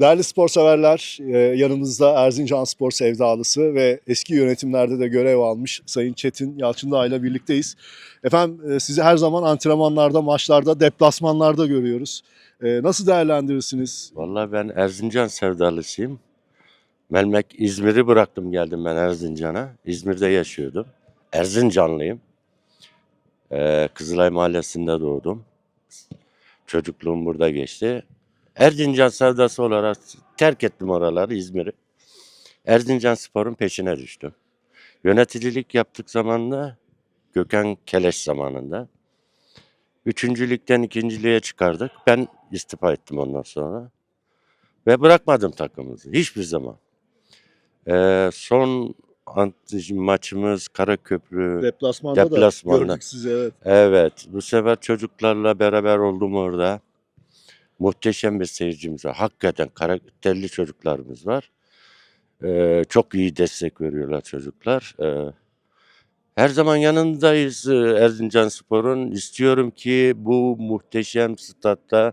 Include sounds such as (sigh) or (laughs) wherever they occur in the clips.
Değerli spor severler, e, yanımızda Erzincan Spor sevdalısı ve eski yönetimlerde de görev almış Sayın Çetin Yalçındağ ile birlikteyiz. Efendim e, sizi her zaman antrenmanlarda, maçlarda, deplasmanlarda görüyoruz. E, Nasıl değerlendirirsiniz? Vallahi ben Erzincan sevdalısıyım. Melmek İzmir'i bıraktım geldim ben Erzincan'a. İzmir'de yaşıyordum. Erzincanlıyım. Kızılay Mahallesi'nde doğdum. Çocukluğum burada geçti. Erzincan sevdası olarak terk ettim oraları İzmir'i. Erzincan Spor'un peşine düştüm. Yöneticilik yaptık zamanında Gökhan Keleş zamanında. Üçüncülükten ikinciliğe çıkardık. Ben istifa ettim ondan sonra. Ve bırakmadım takımımızı hiçbir zaman. Ee, son maçımız Karaköprü. Deplasmanda Deplasmanda. da gördük sizi evet. Evet, bu sefer çocuklarla beraber oldum orada. Muhteşem bir seyircimiz var. Hakikaten karakterli çocuklarımız var. Ee, çok iyi destek veriyorlar çocuklar. Ee, her zaman yanındayız e, Erzincan Spor'un. İstiyorum ki bu muhteşem statta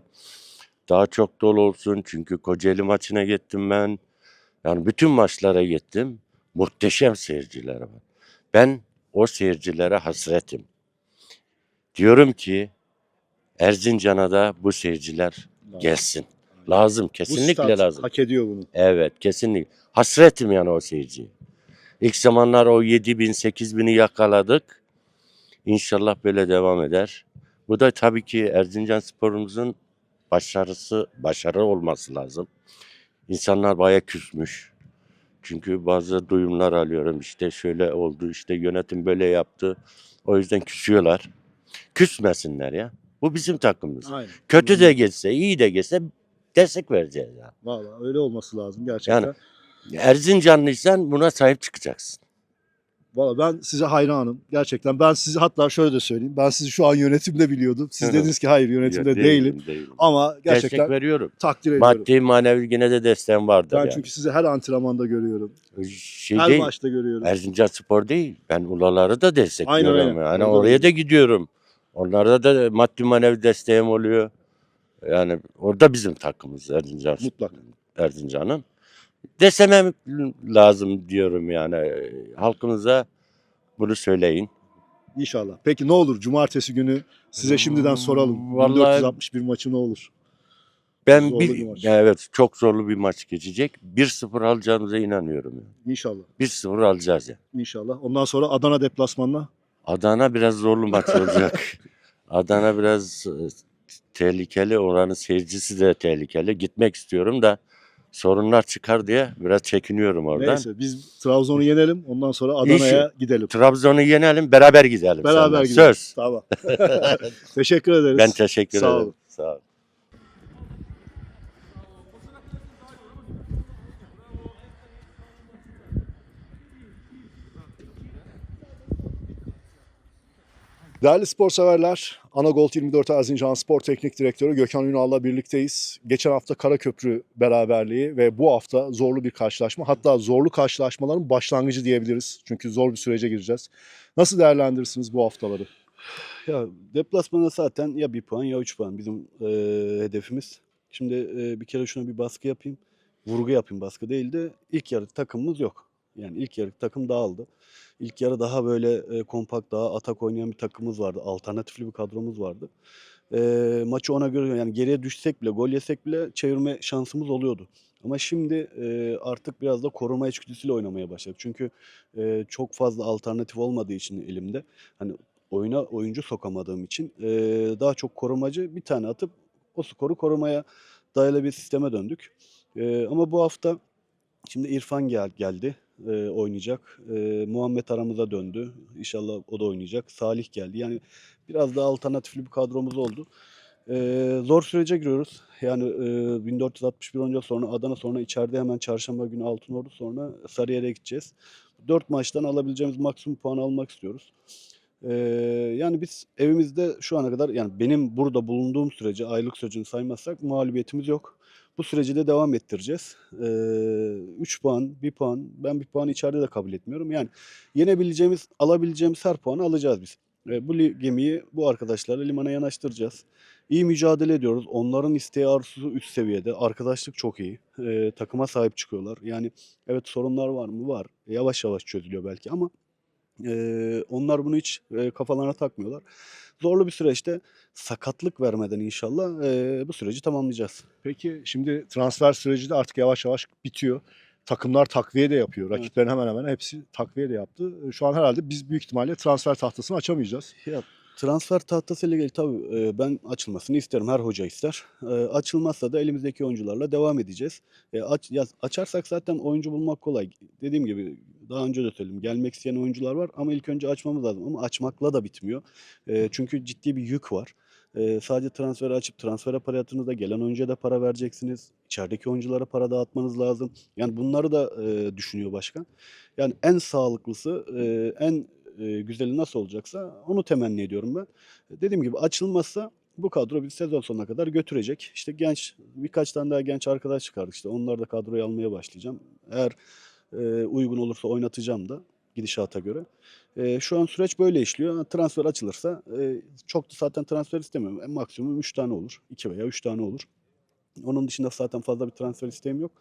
daha çok dolu olsun. Çünkü Kocaeli maçına gittim ben. Yani bütün maçlara gittim. Muhteşem seyirciler var. Ben o seyircilere hasretim. Diyorum ki Erzincan'a da bu seyirciler gelsin. Lazım, Bu kesinlikle stat lazım. Hak ediyor bunu. Evet, kesinlikle. Hasretim yani o seyirciye. İlk zamanlar o 7 bin, 8 bini yakaladık. İnşallah böyle devam eder. Bu da tabii ki Erzincan sporumuzun başarısı, başarı olması lazım. İnsanlar baya küsmüş. Çünkü bazı duyumlar alıyorum. İşte şöyle oldu, işte yönetim böyle yaptı. O yüzden küsüyorlar. Küsmesinler ya. Bu bizim takımımız. Aynen. Kötü de geçse, iyi de geçse destek vereceğiz ya. Vallahi öyle olması lazım gerçekten. Yani Erzincanlıysan buna sahip çıkacaksın. Valla ben size hayranım. Gerçekten ben sizi hatta şöyle de söyleyeyim. Ben sizi şu an yönetimde biliyordum. Siz Hı hı. dediniz ki hayır yönetimde Ya değilim. değilim. Ama gerçekten Destek veriyorum. takdir ediyorum. Maddi manevi yine de desteğim vardır ben yani. çünkü sizi her antrenmanda görüyorum. Şey her değil, maçta görüyorum. Erzincan Spor değil. Ben ulaları da destekliyorum. Aynen, aynen. Yani Orada oraya da gidiyorum. Onlarda da maddi manevi desteğim oluyor. Yani orada bizim takımımız Erzincan. Mutlaka. Erzincan'ın. Desemem lazım diyorum yani. Halkımıza bunu söyleyin. İnşallah. Peki ne olur cumartesi günü size şimdiden soralım. Hmm, Vallahi- 1461 maçı ne olur? Ben Zorlu bir, bir maç. evet çok zorlu bir maç geçecek. 1-0 alacağımıza inanıyorum. Yani. İnşallah. 1-0 alacağız yani. İnşallah. Ondan sonra Adana deplasmanla. Adana biraz zorlu maç olacak. (laughs) Adana biraz e, tehlikeli. Oranın seyircisi de tehlikeli. Gitmek istiyorum da sorunlar çıkar diye biraz çekiniyorum oradan. Neyse biz Trabzon'u yenelim. Ondan sonra Adana'ya gidelim. Trabzon'u yenelim, beraber gidelim. Beraber seninle. gidelim. Söz. Tamam. (laughs) Teşekkür ederiz. Ben teşekkür Sağ ederim. olun. Sağ olun. Değerli spor severler, Anagolt 24 Erzincan Spor Teknik Direktörü Gökhan Ünal'la birlikteyiz. Geçen hafta Karaköprü beraberliği ve bu hafta zorlu bir karşılaşma. Hatta zorlu karşılaşmaların başlangıcı diyebiliriz. Çünkü zor bir sürece gireceğiz. Nasıl değerlendirirsiniz bu haftaları? Ya deplasmanda zaten ya bir puan ya üç puan bizim e, hedefimiz. Şimdi e, bir kere şuna bir baskı yapayım. Vurgu yapayım baskı değil de ilk yarı takımımız yok. Yani ilk yarı takım dağıldı. İlk yarı daha böyle e, kompakt, daha atak oynayan bir takımımız vardı. Alternatifli bir kadromuz vardı. E, maçı ona göre yani geriye düşsek bile, gol yesek bile çevirme şansımız oluyordu. Ama şimdi e, artık biraz da koruma içgüdüsüyle oynamaya başladık. Çünkü e, çok fazla alternatif olmadığı için elimde. Hani oyuna oyuncu sokamadığım için e, daha çok korumacı bir tane atıp o skoru korumaya dayalı bir sisteme döndük. E, ama bu hafta şimdi İrfan gel, geldi e, oynayacak. E, Muhammed aramıza döndü. İnşallah o da oynayacak. Salih geldi. Yani biraz daha alternatifli bir kadromuz oldu. E, zor sürece giriyoruz. Yani e, 1461 önce sonra Adana sonra içeride hemen çarşamba günü Altınordu sonra Sarıyer'e gideceğiz. Dört maçtan alabileceğimiz maksimum puan almak istiyoruz. Ee, yani biz evimizde şu ana kadar yani benim burada bulunduğum sürece aylık sürecini saymazsak mağlubiyetimiz yok. Bu süreci de devam ettireceğiz. 3 puan, 1 puan, ben bir puan içeride de kabul etmiyorum. Yani yenebileceğimiz, alabileceğimiz her puanı alacağız biz. Ee, bu gemiyi bu arkadaşlarla limana yanaştıracağız. iyi mücadele ediyoruz. Onların isteği arzusu üst seviyede. Arkadaşlık çok iyi. Ee, takıma sahip çıkıyorlar. Yani evet sorunlar var mı? Var. Yavaş yavaş çözülüyor belki ama ee, onlar bunu hiç e, kafalarına takmıyorlar. Zorlu bir süreçte sakatlık vermeden inşallah e, bu süreci tamamlayacağız. Peki şimdi transfer süreci de artık yavaş yavaş bitiyor. Takımlar takviye de yapıyor. Rakiplerin hemen hemen hepsi takviye de yaptı. Şu an herhalde biz büyük ihtimalle transfer tahtasını açamayacağız. Ya transfer tahtasıyla ilgili tabii e, ben açılmasını isterim. Her hoca ister. E, açılmazsa da elimizdeki oyuncularla devam edeceğiz. E, aç, ya, açarsak zaten oyuncu bulmak kolay. Dediğim gibi daha önce de söyledim. Gelmek isteyen oyuncular var ama ilk önce açmamız lazım. Ama açmakla da bitmiyor. E, çünkü ciddi bir yük var. E, sadece transferi açıp transfer aparatınızda gelen oyuncuya da para vereceksiniz. İçerideki oyunculara para dağıtmanız lazım. Yani bunları da e, düşünüyor başkan. Yani en sağlıklısı, e, en e, güzeli nasıl olacaksa onu temenni ediyorum ben. Dediğim gibi açılmazsa bu kadro bir sezon sonuna kadar götürecek. İşte genç birkaç tane daha genç arkadaş çıkardık işte. Onları da kadroya almaya başlayacağım. Eğer e, uygun olursa oynatacağım da gidişata göre. E, şu an süreç böyle işliyor. Transfer açılırsa e, çok da zaten transfer istemiyorum. En maksimum 3 tane olur. 2 veya 3 tane olur. Onun dışında zaten fazla bir transfer isteğim yok.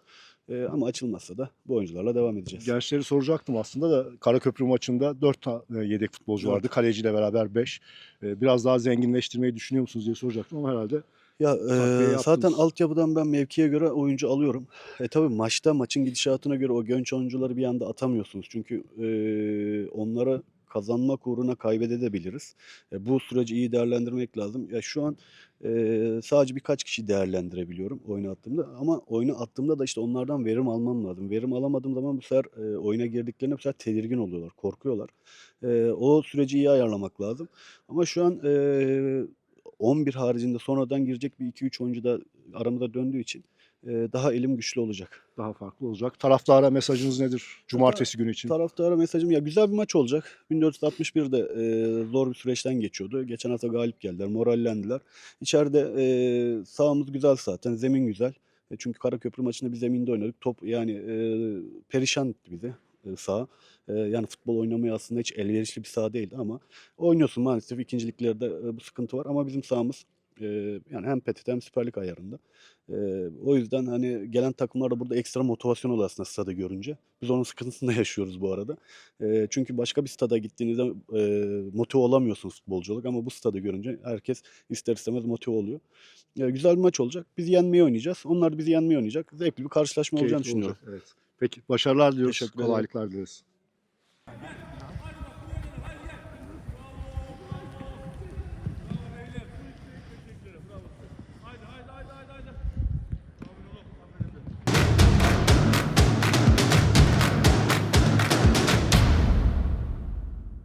E, ama açılmazsa da bu oyuncularla devam edeceğiz. Gençleri soracaktım aslında da Karaköprü maçında 4 tane yedek futbolcu vardı. Kaleciyle beraber 5. Biraz daha zenginleştirmeyi düşünüyor musunuz diye soracaktım ama herhalde Ya Takviye eee, yaptınız. zaten altyapıdan ben mevkiye göre oyuncu alıyorum. E tabii maçta maçın gidişatına göre o genç oyuncuları bir anda atamıyorsunuz. Çünkü eee onlara kazanmak uğruna kaybedebiliriz. E, bu süreci iyi değerlendirmek lazım. Ya şu an eee, sadece birkaç kişi değerlendirebiliyorum oyuna attığımda ama oyuna attığımda da işte onlardan verim almam lazım. Verim alamadığım zaman bu sefer eee, oyuna girdiklerinde bu sefer tedirgin oluyorlar, korkuyorlar. Eee, o süreci iyi ayarlamak lazım. Ama şu an eee 11 haricinde sonradan girecek bir 2-3 oyuncu da aramıza döndüğü için eee, daha elim güçlü olacak. daha farklı olacak. Taraftara mesajınız nedir Cumartesi günü için? Taraftara mesajım ya güzel bir maç olacak. 1461'de eee zor bir süreçten geçiyordu. Geçen hafta galip geldiler, morallendiler. İçeride eee sahamız güzel zaten, zemin güzel. E, çünkü Karaköprü maçında bir zeminde oynadık. Top yani eee perişan etti bizi e, saha. E, yani futbol oynamaya aslında hiç elverişli bir saha değildi ama oynuyorsun maalesef ikinciliklerde e, bu sıkıntı var ama bizim sahamız e, yani hem PTT hem Süper Lig ayarında. E, o yüzden hani gelen takımlar da burada ekstra motivasyon oluyor aslında stadı görünce. Biz onun sıkıntısını (laughs) da yaşıyoruz bu arada. E, çünkü başka bir stada gittiğinizde e, motive olamıyorsunuz futbolculuk ama bu stadı görünce herkes ister istemez motive oluyor. E, güzel bir maç olacak. Biz yenmeyi oynayacağız. Onlar da bizi yenmeyi oynayacak. Zevkli bir karşılaşma olacağını Keyifli düşünüyorum. olacak, Evet. Peki başarılar diliyoruz. Kolaylıklar dileriz.